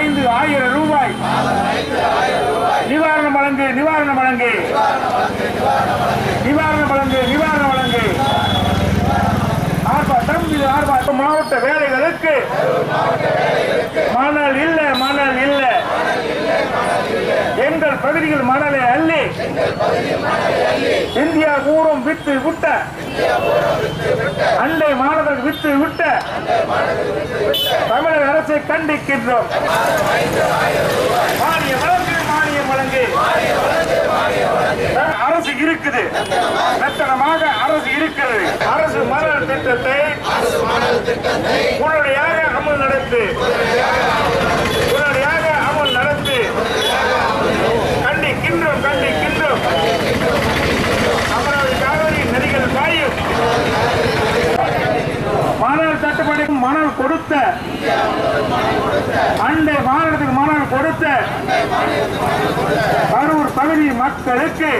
ஐந்து ஆயிரம் ரூபாய். நிவாரணம் வழங்கு நிவாரணம் வழங்கு. நிவாரணம் வழங்கு நிவாரணம் வழங்கு. ஆர்ப்பாட்டம் இது ஆர்ப்பாட்டம் மாவட்ட வேலைகளுக்கு. மணல் இல்ல மணல் இல்ல. எங்கள் பகுதியில் மணலை அள்ளி. இந்தியா ஊரம் வித்து விட்ட. அண்டை மாணவர்கள் வித்து விட்ட. தமிழக அரசை கண்டிக்கின்றோம். மானிய வழங்கு மானியம் வழங்கு. அரசு இருக்குது. மெத்தனமாக அரசு இருக்கிறது. அரசு மணல் திட்டத்தை உடனடியாக அமல் நடத்து உடனடியாக அமல் நடத்து கண்டிக்கின்றோம் கண்டிக்கின்றோம் அமராவதி காவிரி நதிகள் பாயும் மணல் தட்டுப்பாடுக்கு மணல் கொடுத்த அண்டை மாநிலத்துக்கு மணல் கொடுத்த கரூர் பகுதி மக்களுக்கு